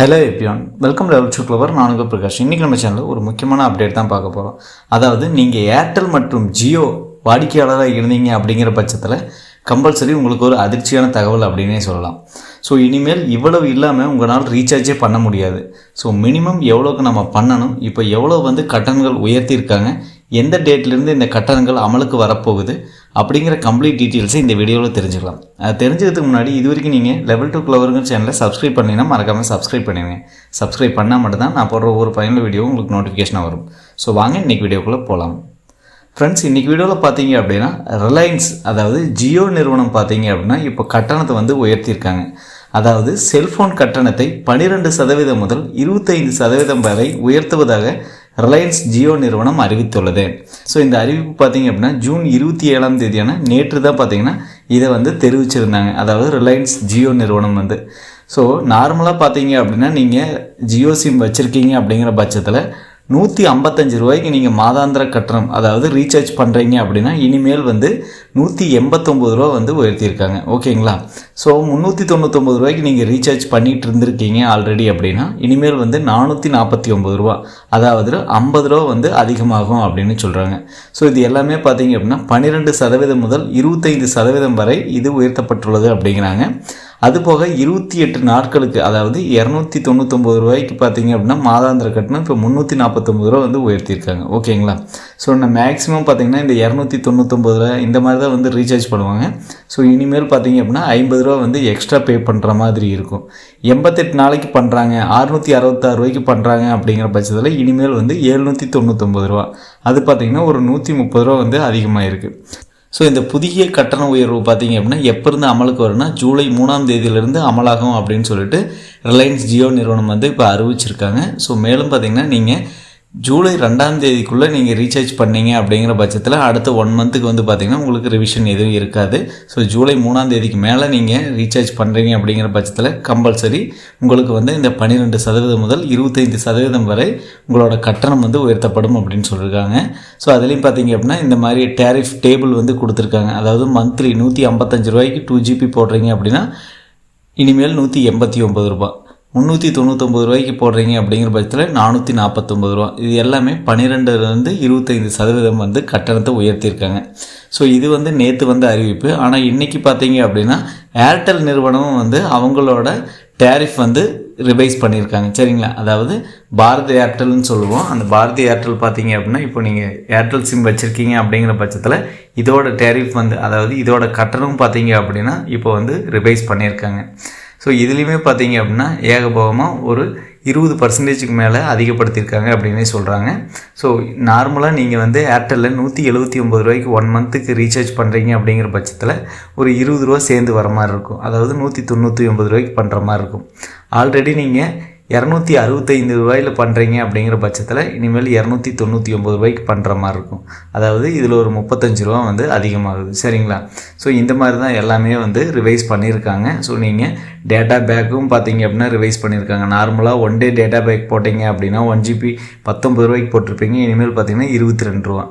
Hello எப்பியான் welcome level two clever நான் பிரகாஷ். இன்றைக்கி நம்ம சேனலில் ஒரு முக்கியமான அப்டேட் தான் பார்க்க போகிறோம் அதாவது நீங்கள் ஏர்டெல் மற்றும் ஜியோ வாடிக்கையாளராக இருந்தீங்க அப்படிங்கிற பட்சத்தில் கம்பல்சரி உங்களுக்கு ஒரு அதிர்ச்சியான தகவல் அப்படின்னே சொல்லலாம். ஸோ இனிமேல் இவ்வளவு இல்லாமல் உங்களால் ரீசார்ஜே பண்ண முடியாது. ஸோ மினிமம் எவ்வளோக்கு நம்ம பண்ணணும்? இப்போ எவ்வளோ வந்து கட்டணங்கள் உயர்த்தியிருக்காங்க எந்த டேட்லேருந்து இந்த கட்டணங்கள் அமலுக்கு வரப்போகுது அப்படிங்கிற கம்ப்ளீட் டீட்டெயில்ஸை இந்த வீடியோவில் தெரிஞ்சுக்கலாம். அது தெரிஞ்சதுக்கு முன்னாடி இது வரைக்கும் நீங்கள் லெவல் டூ க்ளவருங்க சேனலை சப்ஸ்கிரைப் பண்ணிங்கன்னா மறக்காமல் சப்ஸ்கிரைப் பண்ணிடுங்க. சப்ஸ்கிரைப் பண்ணால் மட்டும்தான் நான் போடுற ஒரு பயனுள்ள வீடியோ உங்களுக்கு நோட்டிஃபிகேஷனாக வரும். ஸோ வாங்க இன்றைக்கி வீடியோக்குள்ளே போகலாம் ஃப்ரெண்ட்ஸ் இன்றைக்கி வீடியோவில் பார்த்தீங்க அப்படின்னா ரிலையன்ஸ் அதாவது ஜியோ நிறுவனம் பார்த்தீங்க அப்படின்னா இப்போ கட்டணத்தை வந்து உயர்த்தியிருக்காங்க. அதாவது செல்ஃபோன் கட்டணத்தை பன்னிரெண்டு சதவீதம் முதல் இருபத்தைந்து சதவீதம் வரை உயர்த்துவதாக ரிலையன்ஸ் ஜியோ நிறுவனம் அறிவித்துள்ளது. ஸோ இந்த அறிவிப்பு பார்த்தீங்க அப்படின்னா ஜூன் இருபத்தி ஏழாம் தேதியான நேற்று தான் பார்த்தீங்கன்னா இதை வந்து தெரிவிச்சிருந்தாங்க. அதாவது ரிலையன்ஸ் ஜியோ நிறுவனம் வந்து. ஸோ நார்மலாக பார்த்தீங்க அப்படின்னா நீங்கள் ஜியோ சிம் வச்சுருக்கீங்க அப்படிங்கிற பட்சத்தில் நூற்றி ஐம்பத்தஞ்சு ரூபாய்க்கு நீங்கள் மாதாந்திர கட்டணம் அதாவது ரீசார்ஜ் பண்ணுறீங்க அப்படின்னா இனிமேல் வந்து நூற்றி எண்பத்தொம்பது ரூபா வந்து உயர்த்தியிருக்காங்க. ஓகேங்களா? ஸோ முந்நூற்றி தொண்ணூத்தொம்பது ரூபாய்க்கு நீங்கள் ரீசார்ஜ் பண்ணிகிட்டு இருந்திருக்கீங்க ஆல்ரெடி அப்படின்னா இனிமேல் வந்து நானூற்றி நாற்பத்தி ஒம்பது ரூபா அதாவது ஐம்பது ரூபா வந்து அதிகமாகும் அப்படின்னு சொல்கிறாங்க ஸோ இது எல்லாமே பார்த்தீங்க அப்படின்னா பன்னிரெண்டு சதவீதம் முதல் இருபத்தைந்து சதவீதம் வரை இது உயர்த்தப்பட்டுள்ளது அப்படிங்கிறாங்க. அது போக இருபத்தி எட்டு நாட்களுக்கு அதாவது இரநூத்தி தொண்ணூத்தொம்பது ரூபாய்க்கு பார்த்தீங்க அப்படின்னா மாதாந்திர கட்டணம் இப்போ முந்நூற்றி நாற்பத்தொம்பது ரூபா வந்து உயர்த்தியிருக்காங்க. ஓகேங்களா ஸோ நான் மேக்ஸிமம் பார்த்தீங்கன்னா இந்த இரநூத்தி தொண்ணூத்தொம்பது ரூபா இந்த மாதிரி தான் வந்து ரீசார்ஜ் பண்ணுவாங்க. ஸோ இனிமேல் பார்த்தீங்க அப்படின்னா ஐம்பது ரூபா வந்து எக்ஸ்ட்ரா பே பண்ணுற மாதிரி இருக்கும். எண்பத்தெட்டு நாளைக்கு பண்ணுறாங்க அறுநூற்றி அறுபத்தாறு ரூபாய்க்கு பண்ணுறாங்க அப்படிங்கிற பட்சத்தில் இனிமேல் வந்து எழுநூற்றி தொண்ணூத்தொம்பது ரூபா. அது பார்த்தீங்கன்னா ஒரு நூற்றி முப்பது ரூபா வந்து அதிகமாக இருக்குது ஸோ இந்த புதிய கட்டண உயர்வு பார்த்தீங்க அப்படின்னா எப்போருந்து அமலுக்கு வரும்னா ஜூலை மூணாம் தேதியிலிருந்து அமலாகும் அப்படின்னு சொல்லிட்டு ரிலையன்ஸ் ஜியோ நிறுவனம் வந்து இப்போ அறிவிச்சிருக்காங்க. ஸோ மேலும் பார்த்தீங்கன்னா நீங்கள் ஜூலை ரெண்டாம் தேதிக்குள்ளே நீங்கள் ரீசார்ஜ் பண்ணீங்க அப்படிங்கிற பட்சத்தில் அடுத்த ஒன் மந்த்துக்கு வந்து பார்த்திங்கன்னா உங்களுக்கு ரிவிஷன் எதுவும் இருக்காது. ஸோ ஜூலை மூணாம் தேதிக்கு மேலே நீங்கள் ரீசார்ஜ் பண்ணுறீங்க அப்படிங்கிற பட்சத்தில் கம்பல்சரி உங்களுக்கு வந்து இந்த பன்னிரெண்டு சதவீதம் முதல் இருபத்தைந்து சதவீதம் வரை உங்களோட கட்டணம் வந்து உயர்த்தப்படும் அப்படின்னு சொல்லியிருக்காங்க ஸோ அதுலேயும் பார்த்தீங்க அப்படின்னா இந்த மாதிரி டேரிஃப் டேபிள் வந்து கொடுத்துருக்காங்க. அதாவது மந்த்லி நூற்றி ஐம்பத்தஞ்சு ரூபாய்க்கு டூ ஜிபி போடுறீங்க அப்படின்னா இனிமேல் நூற்றி எண்பத்தி ஒம்பது ரூபாய். முந்நூற்றி தொண்ணூற்றொம்பது ரூபாய்க்கு போடுறீங்க அப்படிங்கிற பட்சத்தில் நானூற்றி நாற்பத்தொம்பது ரூபா. இது எல்லாமே பன்னிரெண்டுலேருந்து இருபத்தைந்து சதவீதம் வந்து கட்டணத்தை உயர்த்தியிருக்காங்க. ஸோ இது வந்து நேற்று வந்து அறிவிப்பு. ஆனால் இன்றைக்கி பார்த்தீங்க அப்படின்னா ஏர்டெல் நிறுவனமும் வந்து அவங்களோட டேரிஃப் வந்து ரிவைஸ் பண்ணியிருக்காங்க. சரிங்களா? அதாவது பாரதி ஏர்டெல்னு சொல்லுவோம். அந்த பாரதி ஏர்டெல் பார்த்தீங்க அப்படின்னா இப்போ நீங்கள் ஏர்டெல் சிம் வச்சுருக்கீங்க அப்படிங்கிற பட்சத்தில் இதோட டேரிஃப் வந்து அதாவது இதோட கட்டணம் பார்த்தீங்க அப்படின்னா இப்போ வந்து ரிவைஸ் பண்ணியிருக்காங்க. ஸோ இதுலேயுமே பார்த்தீங்க அப்படின்னா ஏகபோகமாக ஒரு இருபது பர்சன்டேஜுக்கு மேலே அதிகப்படுத்தியிருக்காங்க அப்படின்னே சொல்கிறாங்க ஸோ நார்மலாக நீங்கள் வந்து ஏர்டெல்லில் நூற்றி எழுபத்தி ஒம்பது ரூபாய்க்கு ஒன் மந்த்துக்கு ரீசார்ஜ் பண்ணுறீங்க அப்படிங்கிற பட்சத்தில் ஒரு இருபது ரூபா சேர்ந்து வர மாதிரி இருக்கும். அதாவது நூற்றி தொண்ணூற்றி ஒம்பது ரூபாய்க்கு பண்ணுற மாதிரி இருக்கும். ஆல்ரெடி நீங்கள் இரநூத்தி அறுபத்தைந்து ரூபாயில் பண்ணுறீங்க அப்படிங்கிற பட்சத்தில் இனிமேல் இரநூத்தி தொண்ணூற்றி ஒம்பது ரூபாய்க்கு பண்ணுற மாதிரி இருக்கும். அதாவது இதில் ஒரு முப்பத்தஞ்சு ரூபா வந்து அதிகமாகுது. சரிங்களா? ஸோ இந்த மாதிரி தான் எல்லாமே வந்து ரிவைஸ் பண்ணியிருக்காங்க. ஸோ நீங்கள் டேட்டா பேக்கும் பார்த்தீங்க அப்படின்னா ரிவைஸ் பண்ணியிருக்காங்க. நார்மலாக ஒன் டே டேட்டா பேக் போட்டிங்க அப்படின்னா ஒன் ஜிபி பத்தொம்பது ரூபாய்க்கு போட்டிருப்பீங்க. இனிமேல் பார்த்தீங்கன்னா இருபத்தி ரெண்டு ரூபா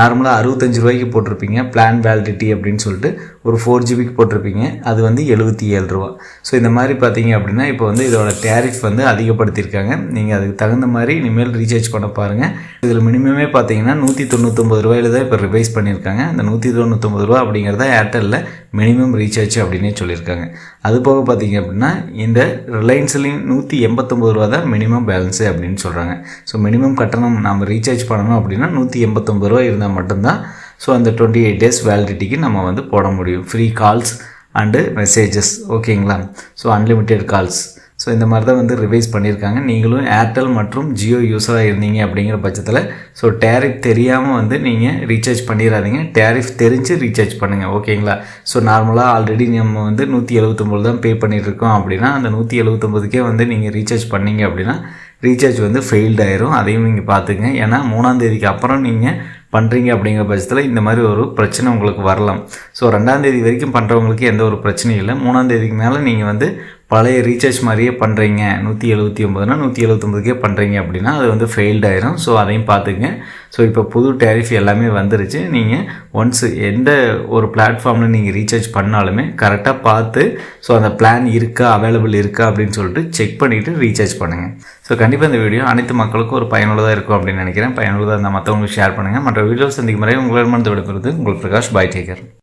நார்மலாக அறுபத்தஞ்சு ரூபாய்க்கு போட்டிருப்பீங்க. பிளான் வேலிடிட்டி அப்படின்னு சொல்லிட்டு ஒரு ஃபோர் ஜிபிக்கு போட்டிருப்பீங்க. அது வந்து எழுபத்தி ஏழு ரூபா. ஸோ இந்த மாதிரி பார்த்தீங்க அப்படின்னா இப்போ வந்து இதோட டேரிஃப் வந்து அதிகப்படுத்தியிருக்காங்க. நீங்கள் அதுக்கு தகுந்த மாதிரி இனிமேல் ரீசார்ஜ் பண்ண பாருங்கள் இதில் மினிமமே பார்த்தீங்கன்னா நூற்றி தொண்ணூற்றொம்பது ரூபாயில் தான் இப்போ ரிவைஸ் பண்ணியிருக்காங்க. அந்த நூற்றி தொண்ணூற்றொம்பது ரூபா அப்படிங்கிறத ஏர்டெல்லில் மினிமம் ரீசார்ஜ் அப்படின்னே சொல்லியிருக்காங்க. அது போக பார்த்தீங்க அப்படின்னா இந்த ரிலையன்ஸ்லேயும் நூற்றி எண்பத்தொம்பது ரூபா தான் மினிமம் பேலன்ஸு அப்படின்னு சொல்கிறாங்க ஸோ மினிமம் கட்டணம் நம்ம ரீசார்ஜ் பண்ணணும் அப்படின்னா நூற்றி எண்பத்தொம்பது ரூபா இருந்தால் மட்டும்தான். ஸோ அந்த டுவெண்ட்டி எயிட் டேஸ் வேலிடிட்டிக்கு நம்ம வந்து போட முடியும். ஃப்ரீ கால்ஸ் அண்டு மெசேஜஸ் ஓகேங்களா ஸோ அன்லிமிட்டெட் கால்ஸ் ஸோ இந்த மாதிரி தான் வந்து ரிவைஸ் பண்ணியிருக்காங்க. நீங்களும் ஏர்டெல் மற்றும் ஜியோ யூஸராக இருந்தீங்க அப்படிங்கிற பட்சத்தில் ஸோ டேரிஃப் தெரியாமல் வந்து நீங்கள் ரீசார்ஜ் பண்ணிடாதீங்க டேரிஃப் தெரிஞ்சு ரீசார்ஜ் பண்ணுங்கள் ஓகேங்களா? ஸோ நார்மலாக ஆல்ரெடி நம்ம வந்து நூற்றி எழுபத்தொம்போது தான் பே பண்ணிகிட்ருக்கோம் அப்படின்னா அந்த நூற்றி எழுபத்தொம்போதுக்கே வந்து நீங்கள் ரீசார்ஜ் பண்ணீங்க அப்படின்னா ரீசார்ஜ் வந்து ஃபெயில்டு ஆயிரும். அதையும் நீங்கள் பார்த்துங்க ஏன்னா மூணாந்தேதிக்கு அப்புறம் நீங்கள் பண்ணுறீங்க அப்படிங்கிற பட்சத்தில் இந்த மாதிரி ஒரு பிரச்சனை உங்களுக்கு வரலாம். ஸோ ரெண்டாம் தேதி வரைக்கும் பண்ணுறவங்களுக்கு எந்த ஒரு பிரச்சனையும் இல்லை. மூணாந்தேதிக்கு மேலே நீங்கள் வந்து பழைய ரீசார்ஜ் மாதிரியே பண்ணுறீங்க நூற்றி எழுபத்தி ஒம்பதுனா நூற்றி எழுபத்தொம்பதுக்கே பண்ணுறீங்க அப்படின்னா அது வந்து ஃபெயில்ட் ஆயிரும். ஸோ அதையும் பார்த்துங்க ஸோ இப்போ புது டேரிஃப் எல்லாமே வந்துருச்சு. நீங்கள் ஒன்ஸ் எந்த ஒரு பிளாட்ஃபார்மில் நீங்கள் ரீசார்ஜ் பண்ணாலுமே கரெக்டாக பார்த்து ஸோ அந்த பிளான் இருக்கா அவைலபிள் இருக்கா அப்படின்னு சொல்லிட்டு செக் பண்ணிவிட்டு ரீசார்ஜ் பண்ணுங்கள் ஸோ கண்டிப்பாக இந்த வீடியோ அனைத்து மக்களுக்கும் ஒரு பயனுள்ளதாக இருக்கும் அப்படின்னு நினைக்கிறேன். பயனுள்ளதாக இருந்தால் மற்றவங்களுக்கு ஷேர் பண்ணுங்கள் மற்ற வீடியோ சந்திக்கும் முறை உங்களிடமிருந்து விடுபடுறது உங்கள் பிரகாஷ் பாய் டேக்கர்